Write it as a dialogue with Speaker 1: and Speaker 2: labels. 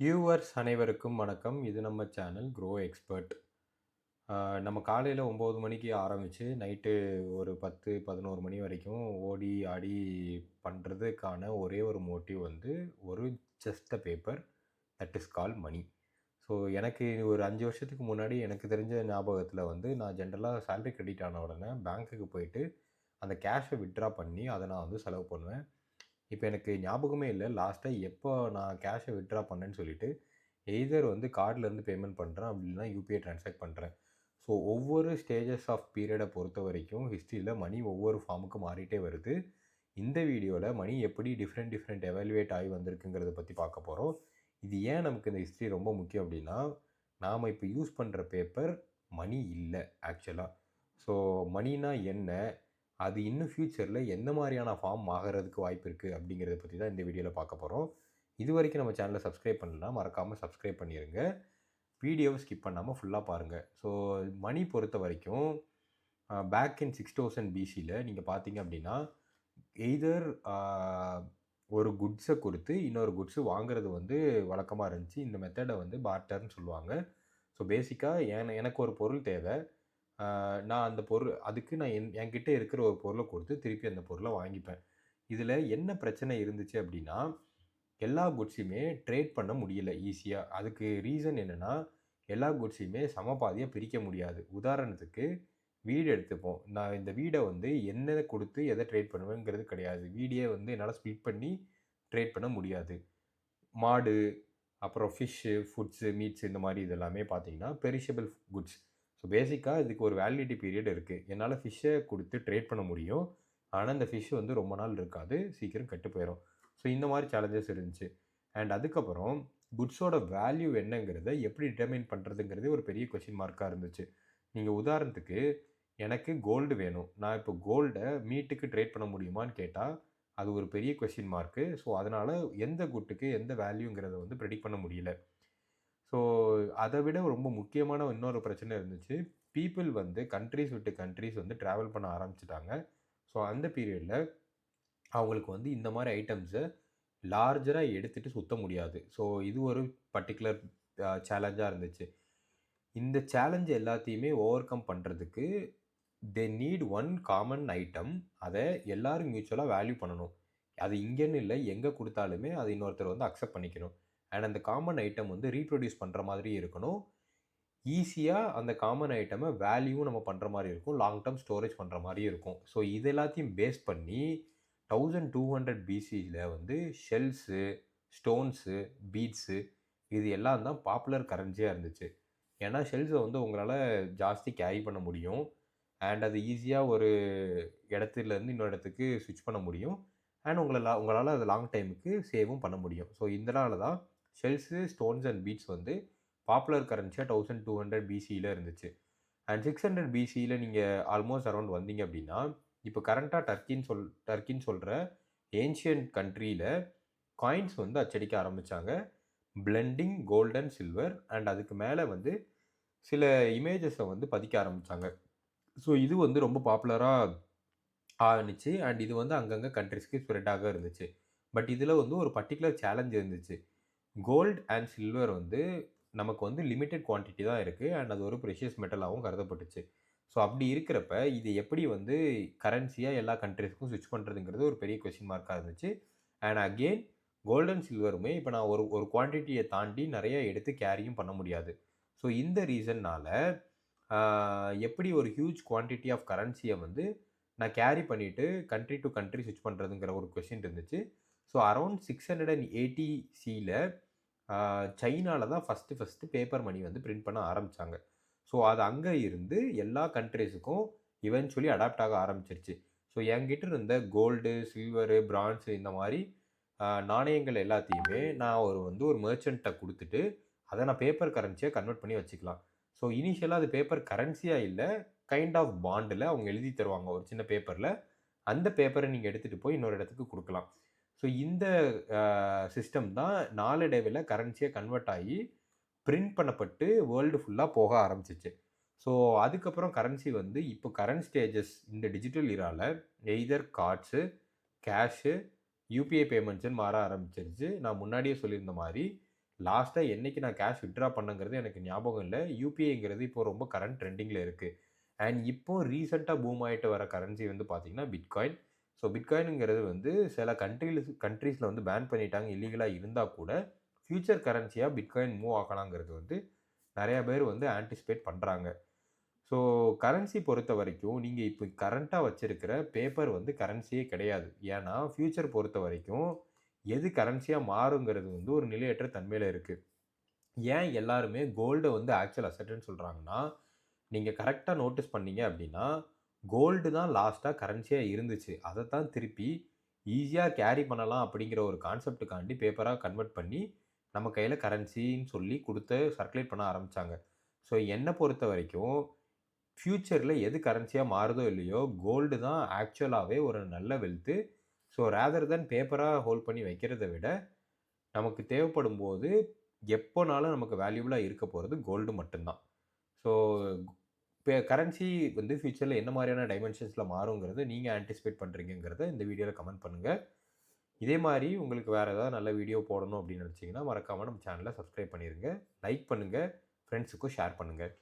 Speaker 1: Viewers அனைவருக்கும் வணக்கம். இது நம்ம சேனல் க்ரோ எக்ஸ்பர்ட் நம்ம காலையில் ஒம்பது மணிக்கு ஆரம்பித்து நைட்டு ஒரு பத்து பதினோரு மணி வரைக்கும் ஓடி ஆடி பண்ணுறதுக்கான ஒரே ஒரு மோட்டிவ் வந்து ஒரு just uh paper that is call money so எனக்கு ஒரு அஞ்சு வருஷத்துக்கு முன்னாடி எனக்கு தெரிஞ்ச ஞாபகத்தில் வந்து நான் ஜென்ரலாக சேலரி கிரெடிட் ஆன உடனே பேங்க்குக்கு போயிட்டு அந்த கேஷை வித்ட்ரா பண்ணி அதை நான் வந்து செலவு பண்ணுவேன். இப்போ எனக்கு ஞாபகமே இல்லை. லாஸ்ட்டாக எப்போ நான் கேஷை வித்ட்ரா பண்ணேன்னு சொல்லிட்டு எய்தர் வந்து கார்ட்லேருந்து பேமெண்ட் பண்ணுறேன் அப்படின்னா யூபிஐ ட்ரான்சாக்ட் பண்ணுறேன் ஸோ ஒவ்வொரு ஸ்டேஜஸ் ஆஃப் பீரியடை பொறுத்த வரைக்கும் ஹிஸ்ட்ரியில் மணி ஒவ்வொரு ஃபார்முக்கு மாறிட்டே வருது. இந்த வீடியோவில் மணி எப்படி டிஃப்ரெண்ட் டிஃப்ரெண்ட் எவாலுவேட் ஆகி வந்திருக்குங்கிறத பற்றி பார்க்க போகிறோம் இது ஏன் நமக்கு இந்த ஹிஸ்ட்ரி ரொம்ப முக்கியம் அப்படின்னா நாம் இப்போ யூஸ் பண்ணுற பேப்பர் மணி இல்லை ஆக்சுவலாக ஸோ மணினா என்ன? அது இன்னும் ஃப்யூச்சரில் எந்த மாதிரியான ஃபார்ம் ஆகிறதுக்கு வாய்ப்பு இருக்குது அப்படிங்கிறத பற்றி தான் இந்த வீடியோவில் பார்க்க போகிறோம் இது வரைக்கும் நம்ம சேனலை சப்ஸ்கிரைப் பண்ணலாம் மறக்காமல் சப்ஸ்கிரைப் பண்ணிடுங்க வீடியோவை ஸ்கிப் பண்ணாமல் ஃபுல்லாக பாருங்கள் ஸோ மணி பொறுத்த வரைக்கும் பேக் இன் சிக்ஸ் தௌசண்ட் பிசியில் நீங்கள் பார்த்தீங்க அப்படின்னா எய்தர் ஒரு குட்ஸை கொடுத்து இன்னொரு குட்ஸு வாங்குறது வந்து வழக்கமாக இருந்துச்சு. இந்த மெத்தடை வந்து பார்ட்டர்னு சொல்லுவாங்க. ஸோ பேசிக்காக என எனக்கு ஒரு பொருள் தேவை. நான் அந்த பொருள் அதுக்கு நான் என் என்கிட்ட இருக்கிற ஒரு பொருளை கொடுத்து திருப்பி அந்த பொருளை வாங்கிப்பேன். இதில் என்ன பிரச்சனை இருந்துச்சு அப்படின்னா எல்லா குட்ஸையுமே ட்ரேட் பண்ண முடியல ஈஸியாக அதுக்கு ரீசன் என்னென்னா எல்லா குட்ஸையுமே சமபாதியாக பிரிக்க முடியாது. உதாரணத்துக்கு வீடு எடுத்துப்போம். நான் இந்த வீடை வந்து என்ன கொடுத்து எதை ட்ரேட் பண்ணுவேங்கிறது கிடையாது. வீடியே வந்து என்னால் ஸ்பிளிட் பண்ணி ட்ரேட் பண்ண முடியாது. மாடு அப்புறம் ஃபிஷ்ஷு ஃபுட்ஸு மீட்ஸ் இந்த மாதிரி இதெல்லாமே பார்த்தீங்கன்னா பெரிஷபிள் குட்ஸ். ஸோ பேசிக்காக இதுக்கு ஒரு வேலிடிட்டி பீரியட் இருக்குது என்னால் ஃபிஷ்ஷை கொடுத்து ட்ரேட் பண்ண முடியும். ஆனால் அந்த ஃபிஷ் வந்து ரொம்ப நாள் இருக்காது. சீக்கிரம் கெட்டு போயிடும் ஸோ இந்த மாதிரி சேலஞ்சஸ் இருந்துச்சு. அண்ட் அதுக்கப்புறம் குட்ஸோட வேல்யூ என்னங்கிறத எப்படி டிட்டர்மைன் பண்ணுறதுங்கிறதே ஒரு பெரிய கொஷின் மார்க்காக இருந்துச்சு. நீங்கள் உதாரணத்துக்கு எனக்கு கோல்டு வேணும். நான் இப்போ கோல்டை மீட்டுக்கு ட்ரேட் பண்ண முடியுமான்னு கேட்டால் அது ஒரு பெரிய கொஷின் மார்க்கு ஸோ அதனால் எந்த குட்டுக்கு எந்த வேல்யூங்கிறத வந்து ப்ரெடிக்ட் பண்ண முடியல. ஸோ அதை விட ரொம்ப முக்கியமான இன்னொரு பிரச்சனை இருந்துச்சு. பீப்புள் வந்து கண்ட்ரிஸ் விட்டு கண்ட்ரிஸ் வந்து ட்ராவல் பண்ண ஆரம்பிச்சிட்டாங்க. ஸோ அந்த பீரியடில் அவங்களுக்கு வந்து இந்த மாதிரி ஐட்டம்ஸை லார்ஜராக எடுத்துகிட்டு சுற்ற முடியாது. ஸோ இது ஒரு பர்டிகுலர் சேலஞ்சாக இருந்துச்சு. இந்த சேலஞ்ச் எல்லாத்தையுமே ஓவர் கம் பண்ணுறதுக்கு they need one common item அதை எல்லோரும் மியூச்சுவலாக வேல்யூ பண்ணணும். அது இங்கேன்னு இல்லை எங்கே கொடுத்தாலுமே அது இன்னொருத்தர் வந்து அக்செப்ட் பண்ணிக்கணும். அண்ட் அந்த காமன் ஐட்டம் வந்து ரீப்ரொடியூஸ் பண்ணுற மாதிரி இருக்கணும். ஈஸியாக அந்த காமன் ஐட்டமை வேல்யூவும் நம்ம பண்ணுற மாதிரி இருக்கும். லாங் டேர்ம் ஸ்டோரேஜ் பண்ணுற மாதிரி இருக்கும். ஸோ இது எல்லாத்தையும் பேஸ் பண்ணி தௌசண்ட் டூ ஹண்ட்ரட் பிசியில் வந்து ஷெல்ஸு ஸ்டோன்ஸு பீட்ஸு இது எல்லாம் தான் பாப்புலர் கரன்சியாக இருந்துச்சு. ஏன்னா ஷெல்ஸை வந்து உங்களால் ஜாஸ்தி கேரி பண்ண முடியும். அண்ட் அது ஈஸியாக ஒரு இடத்துலேருந்து இன்னொரு இடத்துக்கு ஸ்விட்ச் பண்ண முடியும். அண்ட் உங்களை உங்களால் அது லாங் டைமுக்கு சேவும் பண்ண முடியும். ஸோ இதனால தான் ஷெல்ஸு ஸ்டோன்ஸ் அண்ட் பீட்ஸ் வந்து பாப்புலர் கரன்சியாக தௌசண்ட் டூ ஹண்ட்ரட் பிசியில் இருந்துச்சு. அண்ட் சிக்ஸ் ஹண்ட்ரட் பிசியில் நீங்கள் ஆல்மோஸ்ட் அரௌண்ட் வந்தீங்க அப்படின்னா இப்போ கரண்ட்டாக டர்க்கின்னு சொல் டர்க்கின்னு சொல்கிற ஏன்ஷியன்ட் கண்ட்ரியில் காயின்ஸ் வந்து அச்சடிக்க ஆரம்பித்தாங்க பிளெண்டிங் கோல்டன் சில்வர் அண்ட் அதுக்கு மேலே வந்து சில இமேஜஸை வந்து பதிக்க ஆரம்பித்தாங்க ஸோ இது வந்து ரொம்ப பாப்புலராக ஆணுச்சு அண்ட் இது வந்து அங்கங்கே கண்ட்ரிஸ்க்கு ஸ்ப்ரெட்டாக இருந்துச்சு. பட் இதில் வந்து ஒரு பர்டிகுலர் சேலஞ்ச் இருந்துச்சு. கோல்டு அண்ட் சில்வர் வந்து நமக்கு வந்து லிமிட்டெட் குவான்டிட்டி தான் இருக்குது அண்ட் அது ஒரு ப்ரெஷியஸ் மெட்டலாகவும் கருதப்பட்டுச்சு. ஸோ அப்படி இருக்கிறப்ப இது எப்படி வந்து கரன்சியாக எல்லா கண்ட்ரிஸ்க்கும் ஸ்விட்ச் பண்ணுறதுங்கிறது ஒரு பெரிய கொஷின் மார்க்காக இருந்துச்சு. அண்ட் அகெயின் கோல்டன் சில்வருமே இப்போ நான் ஒரு ஒரு குவான்டிட்டியை தாண்டி நிறைய எடுத்து கேரியும் பண்ண முடியாது. ஸோ இந்த ரீசன்னால் எப்படி ஒரு ஹியூஜ் குவான்டிட்டி ஆஃப் கரன்சியை வந்து நான் கேரி பண்ணிவிட்டு கண்ட்ரி டு கண்ட்ரி ஸ்விட்ச் பண்ணுறதுங்கிற ஒரு கொஷின் இருந்துச்சு. So around six hundred and eighty சியில் சைனாவில் தான் ஃபஸ்ட்டு ஃபஸ்ட்டு பேப்பர் மணி வந்து பிரிண்ட் பண்ண ஆரம்பித்தாங்க ஸோ அது அங்கே இருந்து எல்லா கண்ட்ரீஸுக்கும் இவென்ச்சுவலி அடாப்ட் ஆக ஆரம்பிச்சிருச்சு. ஸோ என்கிட்ட இருந்த கோல்டு சில்வரு பிரான்ஸு இந்த மாதிரி நாணயங்கள் எல்லாத்தையுமே நான் ஒரு வந்து ஒரு மர்ச்சண்ட்டை கொடுத்துட்டு அதை நான் பேப்பர் கரன்சியாக கன்வெர்ட் பண்ணி வச்சுக்கலாம். ஸோ இனிஷியலாக அது பேப்பர் கரன்சியாக இல்லை கைண்ட் ஆஃப் பாண்டில் அவங்க எழுதி தருவாங்க ஒரு சின்ன பேப்பரில் அந்த பேப்பரை நீங்கள் எடுத்துகிட்டு போய் இன்னொரு இடத்துக்கு கொடுக்கலாம். ஸோ இந்த சிஸ்டம் தான் நாளடைவில் கரன்சியை கன்வெர்ட் ஆகி பிரிண்ட் பண்ணப்பட்டு வேர்ல்டு ஃபுல்லாக போக ஆரம்பிச்சிச்சு. ஸோ அதுக்கப்புறம் கரன்சி வந்து இப்போ கரண்ட் ஸ்டேஜஸ் இந்த டிஜிட்டல் இராவில் எய்தர் கார்ட்ஸு கேஷு யூபிஐ பேமெண்ட்ஸுன்னு மாற ஆரம்பிச்சிருச்சு. நான் முன்னாடியே சொல்லியிருந்த மாதிரி லாஸ்ட்டாக என்னைக்கு நான் கேஷ் வித்ட்ரா பண்ணுங்கிறது எனக்கு ஞாபகம் இல்லை. யூபிஐங்கிறது இப்போ ரொம்ப கரண்ட் ட்ரெண்டிங்கில் இருக்குது அண்ட் இப்போ ரீசெண்டாக பூம் ஆகிட்டு வர கரன்சி வந்து பார்த்திங்கன்னா பிட்காயின். ஸோ பிட்காயினுங்கிறது வந்து சில கண்ட்ரில கண்ட்ரீஸில் வந்து பேன் பண்ணிட்டாங்க. இல்லீகலாக இருந்தால் கூட, ஃபியூச்சர் கரன்சியாக பிட்காயின் மூவ் ஆகலாங்கிறது வந்து நிறையா பேர் வந்து ஆன்டிசிபேட் பண்ணுறாங்க ஸோ கரன்சி பொறுத்த வரைக்கும் நீங்கள் இப்போ கரண்ட்டாக வச்சுருக்கிற பேப்பர் வந்து கரன்சியே கிடையாது. ஏன்னா, ஃப்யூச்சர் பொறுத்த வரைக்கும் எது கரன்சியாக மாறுங்கிறது வந்து ஒரு நிலையற்ற தன்மையில் இருக்குது ஏன் எல்லாருமே கோல்டை வந்து ஆக்சுவல் அசட்டுன்னு சொல்கிறாங்கன்னா நீங்கள் கரெக்டாக நோட்டீஸ் பண்ணீங்க அப்படின்னா கோல்டு தான் லாஸ்ட்டாக கரன்சியாக இருந்துச்சு. அதத்தான் திருப்பி ஈஸியாக கேரி பண்ணலாம் அப்படிங்கிற ஒரு கான்செப்ட்டுக்காண்டி பேப்பராக கன்வெர்ட் பண்ணி, நம்ம கையில் கரன்சின்னு சொல்லி கொடுத்து சர்க்குலேட் பண்ண ஆரம்பித்தாங்க ஸோ என்னை பொறுத்த வரைக்கும் ஃப்யூச்சரில் எது கரன்சியாக மாறுதோ இல்லையோ, கோல்டு தான் ஆக்சுவலாகவே ஒரு நல்ல வெல்த்து. ஸோ ரேதர் தென் பேப்பராக ஹோல்ட் பண்ணி வைக்கிறத விட, நமக்கு தேவைப்படும் போது எப்போனாலும் நமக்கு வேல்யூபுளாக இருக்க போகிறது கோல்டு மட்டும்தான் ஸோ இப்போ கரன்சி வந்து ஃபியூச்சரில் என்ன மாதிரியான டைமென்ஷன்ஸில் மாறுங்கிறது நீங்கள் ஆன்டிசிபேட் பண்ணுறீங்கிறத இந்த வீடியோவில் கமெண்ட் பண்ணுங்கள் இதே மாதிரி உங்களுக்கு வேறு ஏதாவது நல்ல வீடியோ போடணும் அப்படின்னு நினச்சிங்கன்னா மறக்காமல் நம்ம சேனலை சப்ஸ்கிரைப் பண்ணிடுங்க லைக் பண்ணுங்கள் ஃப்ரெண்ட்ஸுக்கும் ஷேர் பண்ணுங்கள்